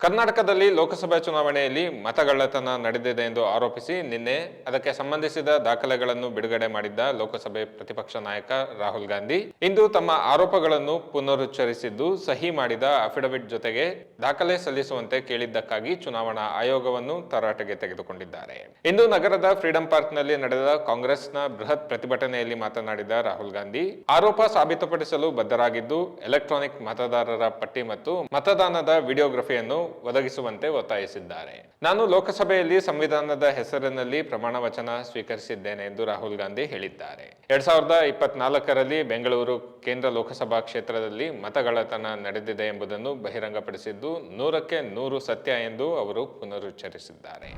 ಕರ್ನಾಟಕದಲ್ಲಿ ಲೋಕಸಭೆ ಚುನಾವಣೆಯಲ್ಲಿ ಮತಗಳ್ಳತನ ನಡೆದಿದೆ ಎಂದು ಆರೋಪಿಸಿ ನಿನ್ನೆ ಅದಕ್ಕೆ ಸಂಬಂಧಿಸಿದ ದಾಖಲೆಗಳನ್ನು ಬಿಡುಗಡೆ ಮಾಡಿದ್ದ ಲೋಕಸಭೆ ಪ್ರತಿಪಕ್ಷ ನಾಯಕ ರಾಹುಲ್ ಗಾಂಧಿ. ಇಂದು ತಮ್ಮ ಆರೋಪಗಳನ್ನು ಪುನರುಚ್ಚರಿಸಿದ್ದು ಸಹಿ ಮಾಡಿದ ಅಫಿಡವಿಟ್ ಜೊತೆಗೆ ದಾಖಲೆ ಸಲ್ಲಿಸುವಂತೆ ಕೇಳಿದ್ದಕ್ಕಾಗಿ ಚುನಾವಣಾ ಆಯೋಗವನ್ನು ತರಾಟೆಗೆ ತೆಗೆದುಕೊಂಡಿದ್ದಾರೆ. ಇಂದು ನಗರದ ಫ್ರೀಡಂ ಪಾರ್ಕ್ನಲ್ಲಿ ನಡೆದ ಕಾಂಗ್ರೆಸ್ನ ಬೃಹತ್ ಪ್ರತಿಭಟನೆಯಲ್ಲಿ ಮಾತನಾಡಿದ ರಾಹುಲ್ ಗಾಂಧಿ, ಆರೋಪ ಸಾಬೀತುಪಡಿಸಲು ಬದ್ಧರಾಗಿದ್ದು ಎಲೆಕ್ಟ್ರಾನಿಕ್ ಮತದಾರರ ಪಟ್ಟಿ ಮತ್ತು ಮತದಾನದ ವಿಡಿಯೋಗ್ರಫಿಯನ್ನು ಒದಗಿಸುವಂತೆ ಒತ್ತಾಯಿಸಿದ್ದಾರೆ. ನಾನು ಲೋಕಸಭೆಯಲ್ಲಿ ಸಂವಿಧಾನದ ಹೆಸರಿನಲ್ಲಿ ಪ್ರಮಾಣ ವಚನ ಸ್ವೀಕರಿಸಿದ್ದೇನೆ ಎಂದು ರಾಹುಲ್ ಗಾಂಧಿ ಹೇಳಿದ್ದಾರೆ. ಎರಡ್ ಸಾವಿರದ ಇಪ್ಪತ್ನಾಲ್ಕರಲ್ಲಿ ಬೆಂಗಳೂರು ಕೇಂದ್ರ ಲೋಕಸಭಾ ಕ್ಷೇತ್ರದಲ್ಲಿ ಮತಗಳತನ ನಡೆದಿದೆ ಎಂಬುದನ್ನು ಬಹಿರಂಗಪಡಿಸಿದ್ದು ನೂರಕ್ಕೆ ನೂರು ಸತ್ಯ ಎಂದು ಅವರು ಪುನರುಚ್ಚರಿಸಿದ್ದಾರೆ.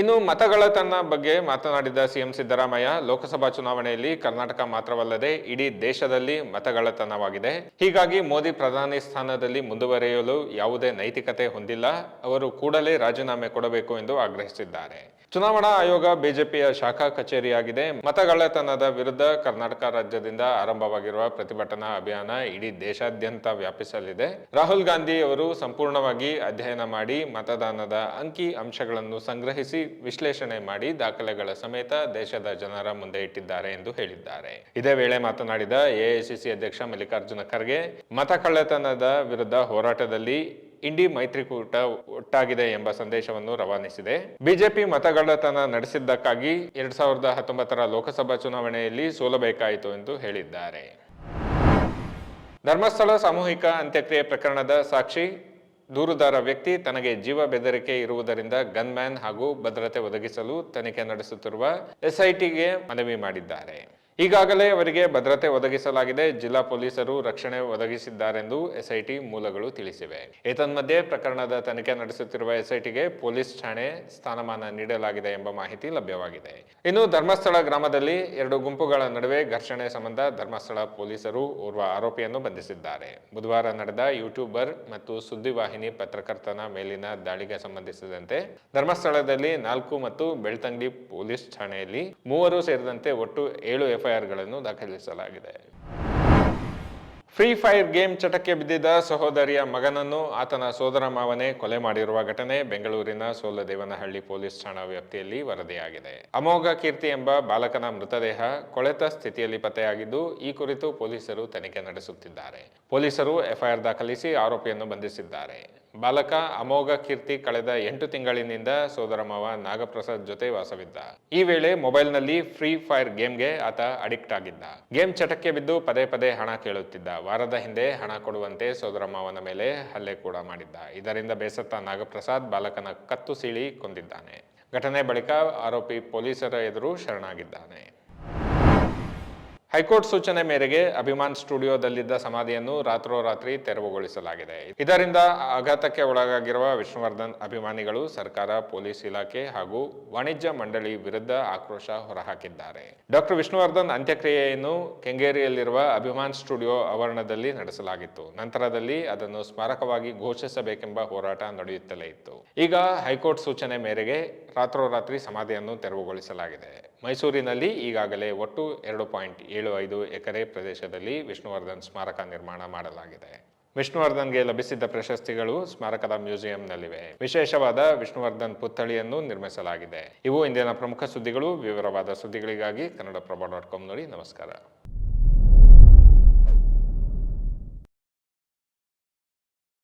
ಇನ್ನು ಮತಗಳತನ ಬಗ್ಗೆ ಮಾತನಾಡಿದ ಸಿಎಂ ಸಿದ್ದರಾಮಯ್ಯ, ಲೋಕಸಭಾ ಚುನಾವಣೆಯಲ್ಲಿ ಕರ್ನಾಟಕ ಮಾತ್ರವಲ್ಲದೆ ಇಡೀ ದೇಶದಲ್ಲಿ ಮತಗಳತನವಾಗಿದೆ ಹೀಗಾಗಿ ಮೋದಿ ಪ್ರಧಾನಿ ಸ್ಥಾನದಲ್ಲಿ ಮುಂದುವರಿಯಲು ಯಾವುದೇ ನೈತಿಕತೆ ಹೊಂದಿಲ್ಲ. ಅವರು ಕೂಡಲೇ ರಾಜೀನಾಮೆ ಕೊಡಬೇಕು ಎಂದು ಆಗ್ರಹಿಸಿದ್ದಾರೆ. ಚುನಾವಣಾ ಆಯೋಗ ಬಿಜೆಪಿಯ ಶಾಖಾ ಕಚೇರಿಯಾಗಿದೆ. ಮತಗಳ್ಳತನದ ವಿರುದ್ಧ ಕರ್ನಾಟಕ ರಾಜ್ಯದಿಂದ ಆರಂಭವಾಗಿರುವ ಪ್ರತಿಭಟನಾ ಅಭಿಯಾನ ಇಡೀ ದೇಶಾದ್ಯಂತ ವ್ಯಾಪಿಸಲಿದೆ. ರಾಹುಲ್ ಗಾಂಧಿ ಅವರು ಸಂಪೂರ್ಣವಾಗಿ ಅಧ್ಯಯನ ಮಾಡಿ ಮತದಾನದ ಅಂಕಿ ಅಂಶಗಳನ್ನು ಸಂಗ್ರಹಿಸಿ ವಿಶ್ಲೇಷಣೆ ಮಾಡಿ ದಾಖಲೆಗಳ ಸಮೇತ ದೇಶದ ಜನರ ಮುಂದೆ ಇಟ್ಟಿದ್ದಾರೆ ಎಂದು ಹೇಳಿದ್ದಾರೆ. ಇದೇ ವೇಳೆ ಮಾತನಾಡಿದ ಎಐಸಿಸಿ ಅಧ್ಯಕ್ಷ ಮಲ್ಲಿಕಾರ್ಜುನ ಖರ್ಗೆ ಮತ ಕಳ್ಳತನದ ವಿರುದ್ಧ ಹೋರಾಟದಲ್ಲಿ ಇಂಡಿ ಮೈತ್ರಿಕೂಟ ಒಟ್ಟಾಗಿದೆ ಎಂಬ ಸಂದೇಶವನ್ನು ರವಾನಿಸಿದೆ. ಬಿಜೆಪಿ ಮತಗಳ್ಳತನ ನಡೆಸಿದ್ದಕ್ಕಾಗಿ ಎರಡ್ ಸಾವಿರದ ಹತ್ತೊಂಬತ್ತರ ಲೋಕಸಭಾ ಚುನಾವಣೆಯಲ್ಲಿ ಸೋಲಬೇಕಾಯಿತು ಎಂದು ಹೇಳಿದ್ದಾರೆ. ಧರ್ಮಸ್ಥಳ ಸಾಮೂಹಿಕ ಅಂತ್ಯಕ್ರಿಯೆ ಪ್ರಕರಣದ ಸಾಕ್ಷಿ, ದೂರುದಾರ ವ್ಯಕ್ತಿ ತನಗೆ ಜೀವ ಬೆದರಿಕೆ ಇರುವುದರಿಂದ ಗನ್ಮ್ಯಾನ್ ಹಾಗೂ ಭದ್ರತೆ ಒದಗಿಸಲು ತನಿಖೆ ನಡೆಸುತ್ತಿರುವ ಎಸ್ಐಟಿಗೆ ಮನವಿ ಮಾಡಿದ್ದಾರೆ. ಈಗಾಗಲೇ ಅವರಿಗೆ ಭದ್ರತೆ ಒದಗಿಸಲಾಗಿದೆ. ಜಿಲ್ಲಾ ಪೊಲೀಸರು ರಕ್ಷಣೆ ಒದಗಿಸಿದ್ದಾರೆಂದು ಎಸ್ಐಟಿ ಮೂಲಗಳು ತಿಳಿಸಿವೆ. ಏತನ್ಮಧ್ಯೆ ಪ್ರಕರಣದ ತನಿಖೆ ನಡೆಸುತ್ತಿರುವ ಎಸ್ಐಟಿಗೆ ಪೊಲೀಸ್ ಠಾಣೆ ಸ್ಥಾನಮಾನ ನೀಡಲಾಗಿದೆ ಎಂಬ ಮಾಹಿತಿ ಲಭ್ಯವಾಗಿದೆ. ಇನ್ನು ಧರ್ಮಸ್ಥಳ ಗ್ರಾಮದಲ್ಲಿ ಎರಡು ಗುಂಪುಗಳ ನಡುವೆ ಘರ್ಷಣೆ ಸಂಬಂಧ ಧರ್ಮಸ್ಥಳ ಪೊಲೀಸರು ಓರ್ವ ಆರೋಪಿಯನ್ನು ಬಂಧಿಸಿದ್ದಾರೆ. ಬುಧವಾರ ನಡೆದ ಯೂಟ್ಯೂಬರ್ ಮತ್ತು ಸುದ್ದಿವಾಹಿನಿ ಪತ್ರಕರ್ತನ ಮೇಲಿನ ದಾಳಿಗೆ ಸಂಬಂಧಿಸಿದಂತೆ ಧರ್ಮಸ್ಥಳದಲ್ಲಿ ನಾಲ್ಕು ಮತ್ತು ಬೆಳ್ತಂಗಡಿ ಪೊಲೀಸ್ ಠಾಣೆಯಲ್ಲಿ ಮೂವರು ಸೇರಿದಂತೆ ಒಟ್ಟು ಏಳು ಎಫ್ಐಆರ್ಗಳನ್ನು ದಾಖಲಿಸಲಾಗಿದೆ. ಫ್ರೀ ಫೈರ್ ಗೇಮ್ ಚಟಕ್ಕೆ ಬಿದ್ದಿದ್ದ ಸಹೋದರಿಯ ಮಗನನ್ನು ಆತನ ಸೋದರ ಮಾವನೇ ಕೊಲೆ ಮಾಡಿರುವ ಘಟನೆ ಬೆಂಗಳೂರಿನ ಸೋಲದೇವನಹಳ್ಳಿ ಪೊಲೀಸ್ ಠಾಣಾ ವ್ಯಾಪ್ತಿಯಲ್ಲಿ ವರದಿಯಾಗಿದೆ. ಅಮೋಘ ಕೀರ್ತಿ ಎಂಬ ಬಾಲಕನ ಮೃತದೇಹ ಕೊಳೆತ ಸ್ಥಿತಿಯಲ್ಲಿ ಪತ್ತೆಯಾಗಿದ್ದು, ಈ ಕುರಿತು ಪೊಲೀಸರು ತನಿಖೆ ನಡೆಸುತ್ತಿದ್ದಾರೆ. ಪೊಲೀಸರು ಎಫ್ಐಆರ್ ದಾಖಲಿಸಿ ಆರೋಪಿಯನ್ನು ಬಂಧಿಸಿದ್ದಾರೆ. ಬಾಲಕ ಅಮೋಘ ಕೀರ್ತಿ ಕಳೆದ ಎಂಟು ತಿಂಗಳಿನಿಂದ ಸೋದರ ಮಾವ ನಾಗಪ್ರಸಾದ್ ಜೊತೆ ವಾಸವಿದ್ದ. ಈ ವೇಳೆ ಮೊಬೈಲ್ನಲ್ಲಿ ಫ್ರೀ ಫೈರ್ ಗೇಮ್ಗೆ ಆತ ಅಡಿಕ್ಟ್ ಆಗಿದ್ದ. ಗೇಮ್ ಚಟಕ್ಕೆ ಬಿದ್ದು ಪದೇ ಪದೇ ಹಣ ಕೇಳುತ್ತಿದ್ದ. ವಾರದ ಹಿಂದೆ ಹಣ ಕೊಡುವಂತೆ ಸೋದರ ಮಾವನ ಮೇಲೆ ಹಲ್ಲೆ ಕೂಡ ಮಾಡಿದ್ದ. ಇದರಿಂದ ಬೇಸತ್ತ ನಾಗಪ್ರಸಾದ್ ಬಾಲಕನ ಕತ್ತು ಸೀಳಿ ಕೊಂದಿದ್ದಾನೆ. ಘಟನೆ ಬಳಿಕ ಆರೋಪಿ ಪೊಲೀಸರ ಎದುರು ಶರಣಾಗಿದ್ದಾನೆ. ಹೈಕೋರ್ಟ್ ಸೂಚನೆ ಮೇರೆಗೆ ಅಭಿಮಾನ್ ಸ್ಟುಡಿಯೋದಲ್ಲಿದ್ದ ಸಮಾಧಿಯನ್ನು ರಾತ್ರೋರಾತ್ರಿ ತೆರವುಗೊಳಿಸಲಾಗಿದೆ. ಇದರಿಂದ ಆಘಾತಕ್ಕೆ ಒಳಗಾಗಿರುವ ವಿಷ್ಣುವರ್ಧನ್ ಅಭಿಮಾನಿಗಳು ಸರ್ಕಾರ, ಪೊಲೀಸ್ ಇಲಾಖೆ ಹಾಗೂ ವಾಣಿಜ್ಯ ಮಂಡಳಿ ವಿರುದ್ಧ ಆಕ್ರೋಶ ಹೊರಹಾಕಿದ್ದಾರೆ. ಡಾಕ್ಟರ್ ವಿಷ್ಣುವರ್ಧನ್ ಅಂತ್ಯಕ್ರಿಯೆಯನ್ನು ಕೆಂಗೇರಿಯಲ್ಲಿರುವ ಅಭಿಮಾನ್ ಸ್ಟುಡಿಯೋ ಆವರಣದಲ್ಲಿ ನಡೆಸಲಾಗಿತ್ತು. ನಂತರದಲ್ಲಿ ಅದನ್ನು ಸ್ಮಾರಕವಾಗಿ ಘೋಷಿಸಬೇಕೆಂಬ ಹೋರಾಟ ನಡೆಯುತ್ತಲೇ ಇತ್ತು. ಈಗ ಹೈಕೋರ್ಟ್ ಸೂಚನೆ ಮೇರೆಗೆ ರಾತ್ರೋರಾತ್ರಿ ಸಮಾಧಿಯನ್ನು ತೆರವುಗೊಳಿಸಲಾಗಿದೆ. ಮೈಸೂರಿನಲ್ಲಿ ಈಗಾಗಲೇ ಒಟ್ಟು ಎರಡು ಪಾಯಿಂಟ್ ಏಳು ಐದು ಎಕರೆ ಪ್ರದೇಶದಲ್ಲಿ ವಿಷ್ಣುವರ್ಧನ್ ಸ್ಮಾರಕ ನಿರ್ಮಾಣ ಮಾಡಲಾಗಿದೆ. ವಿಷ್ಣುವರ್ಧನ್ಗೆ ಲಭಿಸಿದ್ದ ಪ್ರಶಸ್ತಿಗಳು ಸ್ಮಾರಕದ ಮ್ಯೂಸಿಯಂನಲ್ಲಿವೆ. ವಿಶೇಷವಾದ ವಿಷ್ಣುವರ್ಧನ್ ಪುತ್ಥಳಿಯನ್ನು ನಿರ್ಮಿಸಲಾಗಿದೆ. ಇವು ಇಂದಿನ ಪ್ರಮುಖ ಸುದ್ದಿಗಳು. ವಿವರವಾದ ಸುದ್ದಿಗಳಿಗಾಗಿ ಕನ್ನಡಪ್ರಭ ಡಾಟ್ ಕಾಮ್ ನೋಡಿ ನಮಸ್ಕಾರ.